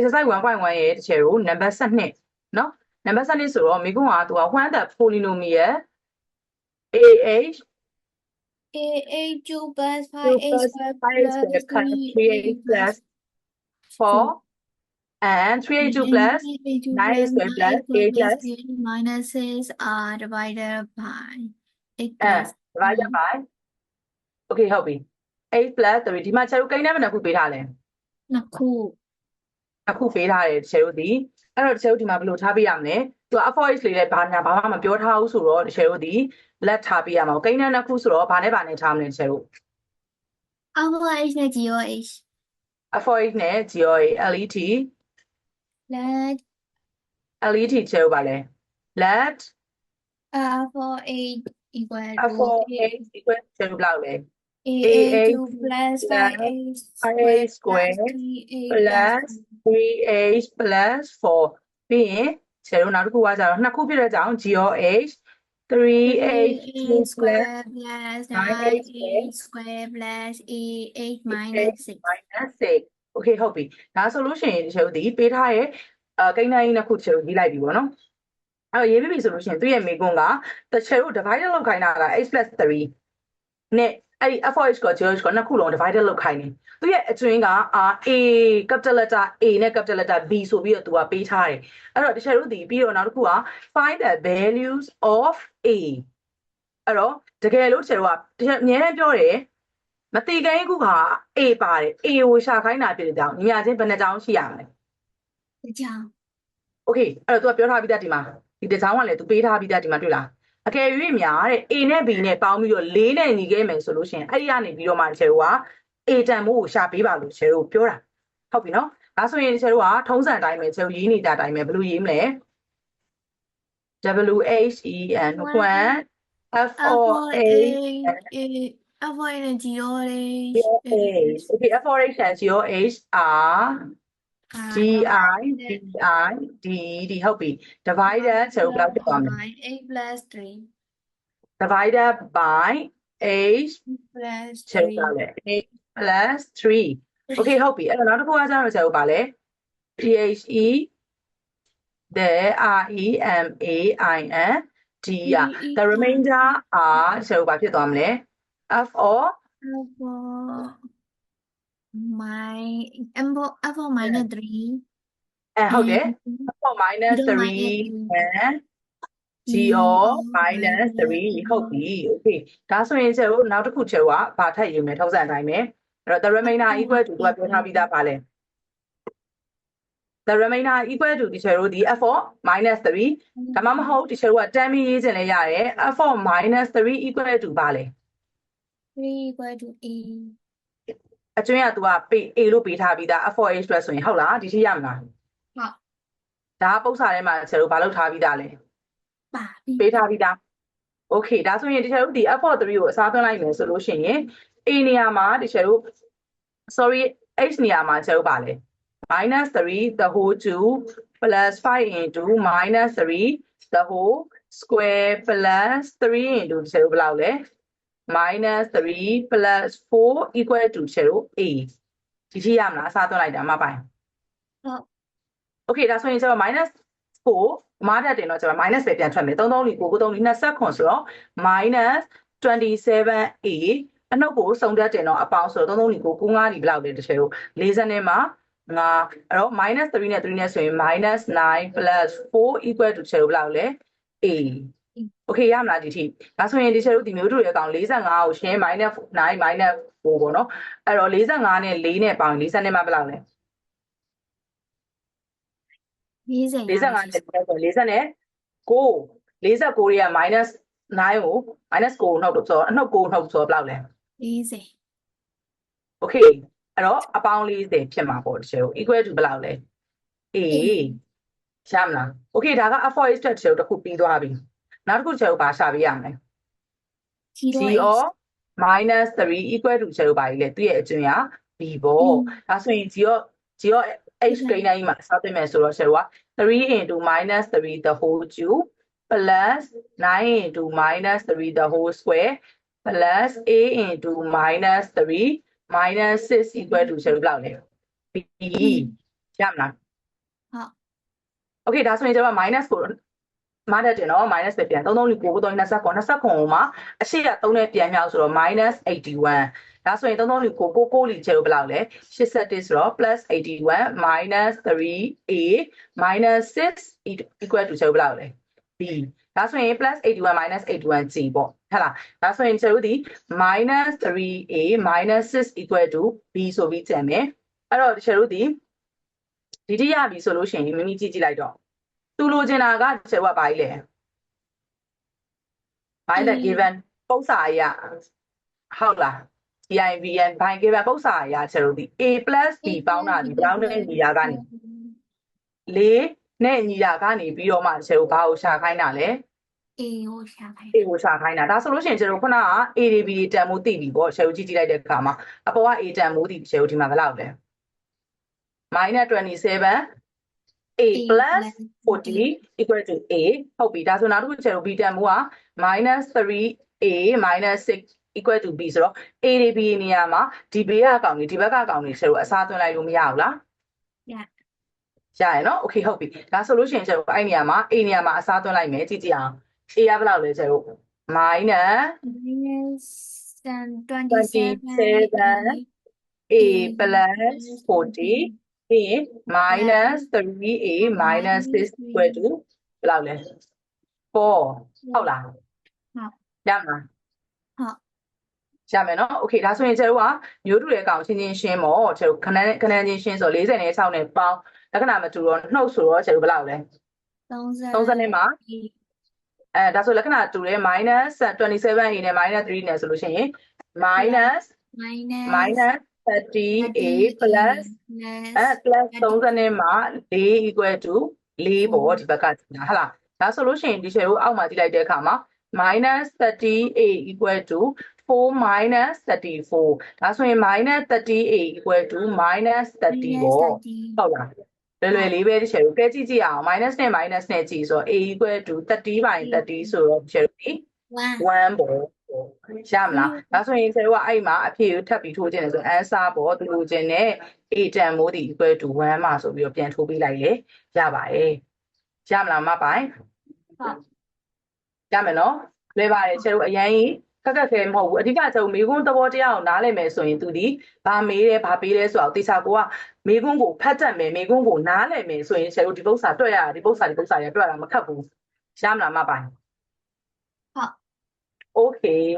exercise 1.1ရဲ့တစ်ချက်ကို number 7နော် number 7ဆိုတော့မိကွန်းကသူက one the polynomial ah AA 2 plus 5 plus 3 plus 4 and 382 plus 9 square plus 8 plus minuses are divided by 8 plus divided by okay ဟုတ်ပြီ8 plus 3ဒီမှာချာတို့ကိန်းနံပါတ်နှစ်ခုပေးထားလဲနှစ်ခု ခုပေးထားတယ်ချက်တို့ဒီအဲ့တော့ချက်တို့ဒီမှာဘယ်လိုထားပေးရမလဲသူက for x လေးလည်းဘာညာဘာမှမပြောထားဘူးဆိုတော့ချက်တို့ဒီလက်ထားပေးရမှာကိန်းနဲ့နှစ်ခုဆိုတော့ဘာနဲ့ဘာနဲ့ထားမလဲချက်တို့ alpha h နဲ့ GOH for x နဲ့ GOA let let let ချက်တို့ပါလဲ let alpha h equal to for x equal ချက်တို့ဘယ်လောက်လဲ A A A A two plus plus five A A square square three A plus 3h plus 4ပြီးရင်ဆယ်တို့နောက်တစ်ခုကကြတော့နှစ်ခုဖြစ်တဲ့ကြောင့် GOH 3h A plus square plus nine nine A square A square plus A eight minus six minus 6 okay ဟုတ်ပြီဒါဆိုလို့ရှိရင်ဒီချက်တို့ဒီပေးထားရဲ့အကိန်းတိုင်းနှစ်ခုချက်တို့ရေးလိုက်ပြီပေါ့နော်အဲ့တော့ရေးပြီးပြီဆိုလို့ရှိရင်သူ့ရဲ့မိကွန်းကတစ်ချက်တို့ divided လုပ်ခိုင်းတာက h 3နဲ့ အဲ့ဒီ f(h) က GH ကနှစ်ခုလုံး divided လုပ်ခိုင်းတယ်သူရဲ့အကျွင်းက R A capital letter A နဲ့ capital letter B ဆိုပြီးတော့သူကပေးထားတယ်အဲ့တော့တစ်ချက်တို့ဒီပြီးတော့နောက်တစ်ခုက find the values of A အဲ့တော့တကယ်လို့တစ်ချက်တို့ကတစ်ချက်အများနဲ့ပြောတယ်မတိကိန်းခုက A ပါတယ် A ကိုရှာခိုင်းတာဖြစ်တဲ့ကြောင့်ညီမချင်းဘယ်နှကြောင်းရှိရမလဲတစ်ကြောင် Okay အဲ့တော့ तू ပြောထားပြီးသားဒီမှာဒီတစ်ကြောင်းကလည်း तू ပေးထားပြီးသားဒီမှာတွေ့လား အကယ်၍များတဲ့ A နဲ့ B နဲ့ပေါင်းပြီးတော့၄နဲ့ညီခဲ့မယ်ဆိုလို့ရှိရင်အဲ့ဒီကနေပြီးတော့မှချေတို့က A တန်မိုးကိုရှာပေးပါလို့ချေတို့ပြောတာဟုတ်ပြီနော်ဒါဆိုရင်ချေတို့ကထုံးစံအတိုင်းပဲချေတို့ရေးနေတဲ့အတိုင်းပဲဘယ်လိုရေးမလဲ W H E N 1 F O A A alpha A နဲ့ GOH H Okay F O H and G O H R D I D I D D ဟုတ်ပြီ divided ချေတို့ဘယ်လောက်ဖြစ်သွားမလဲ eight plus three divided by h plus ချက် three ပါလေ h plus 3 okay ဟုတ်ပြီအဲ့တော့နောက်တစ်ခုကကျတော့ချက်ဟုတ်ပါလေ the the r e m a i n d ရ the remainder are ချက်ဟုတ်ပါဖြစ်သွားမလဲ f or alpha my alpha alpha minus three အဲဟုတ်တယ် f or minus Zero 3 minus and g or minus 3ဟုတ်ပြီ okay ဒါဆိုရင်ချက်ဟုတ်နောက်တစ်ခုချက်ဟုတ်ကဘာထပ်ယူမယ်ထုံးစံအတိုင်းပဲအဲ့တော့ the remainder equal to သူကပြောထားပြီးသားပါလေ the remainder equal to ဒီချက်တို့ဒီ f of minus 3ဒါမှမဟုတ်ဒီချက်တို့ကတမ်းပြီးရေးခြင်းလည်းရတယ် f of minus 3 equal to ပါလေ three equal to a အကျွင်းက तू ကပေး a လို့ပေးထားပြီးသား f of h အတွက်ဆိုရင်ဟုတ်လားဒီရှိရမလားဟုတ်ဒါကပု္ပ္ပစာထဲမှာချက်တို့ဘာလုပ်ထားပြီးသားလဲပါပြီပေးထားပြီးသား okay ဒါဆိုရင်ဒီချက်တို့ဒီ f of 3ကိုအစားသွင်းလိုက်မယ်ဆိုလို့ရှိရင် a နေရာမှာဒီချက်တို့ sorry h နေရာမှာချက်တို့ပါလေ minus 3 the whole 2 plus 5 into minus 3 the whole square plus 3 into ချက်တို့ဘယ်လောက်လဲ minus 3 plus 4 equal to ချက်တို့ a ဒီရှိရမလားအစားသွင်းလိုက်တာမပိုင်ဟုတ် okay ဒါဆိုရင်ကျွန်တော် minus 4မားတက်တင်တော့ကျွန်တော် minus ပဲပြန်ထွက်မယ်3 3လီ9 9 3လီ20ခွန်ဆိုတော့ minus 27a အနှုတ်ကိုစုံတက်တင်တော့အပေါင်းဆိုတော့3 3လီ9 9 5လီဘယ်လောက်လဲတစ်ချက်တို့40နဲ့မှာငါအဲ့တော့ minus 3နဲ့3နဲ့ဆိုရင် minus 9 plus 4 equal to ချက်တို့ဘယ်လောက်လဲ a okay ရမလားဒီထိဒါဆိုရင်ဒီချက်တို့ဒီမျိုးတို့ရဲ့အကောင်45ကိုရှင်း minus 9 minus 4ပေါ့နော်အဲ့တော့45နဲ့4နဲ့ပေါင်း40နဲ့မှာဘယ်လောက်လဲ40 45နဲ့ဆို40နဲ့9 49တွေက minus 9ကို minus 9ကိုနှုတ်တော့ဆိုတော့အနှုတ်9နှုတ်ဆိုတော့ဘယ်လောက်လဲ40 okay အဲ့တော့အပေါင်း40ဖြစ်မှာပေါ့တချို့ equal to ဘယ်လောက်လဲ a ရမလား okay ဒါက f4 step တချို့တစ်ခုပြီးသွားပြီ နောက်တစ်ခုတချို့ဘာရှာပေးရမလဲ 0 g or minus 3 equal to တချို့ဘာကြီးလဲသူ့ရဲ့အကျွန်းက b ပေါ့ဒါဆိုရင် g or g or h ကိန်းတိုင်းမှာစသဖြင့်ဆိုတော့တချို့က3 into minus 3 the whole cube plus 9 into minus 3 the whole square plus a into minus 3 minus 6 equal to ဆိုတော့ဘယ်လောက်လဲ b ရမလား okay ဒါဆိုရင်ကျွန်တော် minus ကို မတ်တယ်နော် minus ပဲပြန်33လူ9 9 29 29 29ကိုမှာအရှိက3နဲ့ပြန်မြောက်ဆိုတော့ minus 81ဒါဆိုရင်33လူ9 9 9လီချေကိုဘယ်လောက်လဲ81ဆိုတော့ plus 81 minus 3a minus 6 equal to ချေကိုဘယ်လောက်လဲ b ဒါဆိုရင် plus 81 minus 81g ပေါ့ဟုတ်လားဒါဆိုရင်ကျတို့ဒီ minus 3a minus 6 equal to b ဆိုပြီးကြံမယ်အဲ့တော့ကျတို့ဒီဒီတိရပြီဆိုလို့ရှိရင်မိမိကြည့်ကြည့်လိုက်တော့ သူလိုချင်တာကကျတို့ကဘာကြီးလဲဘာလဲ given ပု္ပ္ပစာအရာဟုတ်လား EIVN ဘိုင် given ပု္ပ္ပစာအရာကျတို့ဒီ a plus b ပေါင်းတာဒီပေါင်းတဲ့ညီရာကနေ၄နဲ့ညီရာကနေပြီးတော့မှကျတို့ဘာကိုရှာခိုင်းတာလဲ A ကိုရှာခိုင်း A ကိုရှာခိုင်းတာဒါဆိုလို့ရှိရင်ကျွန်တော်ခုနက A တွေ B တွေတန်မိုးသိပြီပေါ့ရှယ်ကိုကြည့်ကြည့်လိုက်တဲ့အခါမှာအပေါ်က A တန်မိုးသိရှယ်ကိုဒီမှာဘယ်လောက်လဲ -27 A plus 40 equal to A ဟုတ်ပြီဒါဆိုနောက်တစ်ခုရှယ်ကို B တန်မိုးက -3A -6 equal to B ဆိုတော့ A တွေ B နေရာမှာဒီဘေးကအကောင်တွေဒီဘက်ကအကောင်တွေရှယ်ကိုအစားသွင်းလိုက်လို့မရဘူးလားရရရနော် okay ဟုတ်ပြီဒါဆိုလို့ရှိရင်ကျတော့အဲ့နေရာမှာ A နေရာမှာအစားသွင်းလိုက်မယ်ကြည့်ကြည့်အောင် A ကဘယ်လောက်လဲကျတော့ minus minus 27 A plus 40ပြီး ရင် minus 3A minus 6 equal to ဘယ်လောက်လဲ4ဟုတ်လားဟုတ်ရမှာဟုတ်ရမယ်နော် okay ဒါဆိုရင်ကျတို့ကမျိုးတူတဲ့ကောင်ချင်းချင်းရှင်းပေါ့ကျတို့ခဏခဏချင်းရှင်းဆို40နဲ့6နဲ့ပေါင်းလက္ခဏာမတူတော့နှုတ်ဆိုတော့ကျတို့ဘယ်လောက်လဲ30 30နဲ့မှာအဲဒါဆိုလက္ခဏာတူတယ် minus 27A နဲ့ minus 3နဲ့ဆိုလို့ရှိရင် minus minus minus 30A plus အဲ plus 30နဲ့မှာ4 equal to 4ပေါ့ဒီဘက်ကကြည့်တာဟုတ်လားဒါဆိုလို့ရှိရင်ဒီချေကိုအောက်မှာကြည့်လိုက်တဲ့အခါမှာ minus 30A equal to 4 minus 34ဒါဆိုရင် minus 30A equal to minus 30ပေါ့ဟုတ်လားလွယ်လွယ်လေးပဲဒီချေကိုကဲကြည့်ကြည့်အောင် minus နဲ့ minus နဲ့ကြည့်ဆိုတော့ a equal to 30 by 30ဆိုတော့ဒီချေကိုဒီ1 1ပေါ့ ရမလားဒါဆိုရင်ဆယ်တို့ကအဲ့မှာအဖြေကိုထပ်ပြီးထိုးခြင်းလဲဆို answer ပေါ့သူလိုချင်တဲ့ a တန်မိုးဒီ equal to 1မှာဆိုပြီးတော့ပြန်ထိုးပေးလိုက်လေရပါတယ်ရမလားမပိုင်ဟုတ်ရမယ်နော်လွယ်ပါတယ်ဆယ်တို့အရင်ကြီးခက်ခက်ခဲမဟုတ်ဘူးအဓိကကျုံမေကွန်းသဘောတရားကိုနားလည်မယ်ဆိုရင်သူဒီဘာမေးတယ်ဘာပေးလဲဆိုတော့တေချာကိုကမေကွန်းကိုဖတ်တတ်မယ်မေကွန်းကိုနားလည်မယ်ဆိုရင်ဆယ်တို့ဒီပု္ပ္ပစာတွေ့ရတာဒီပု္ပ္ပစာဒီပု္ပ္ပစာရတွေ့ရတာမခက်ဘူးရမလားမပိုင်ဟုတ် okay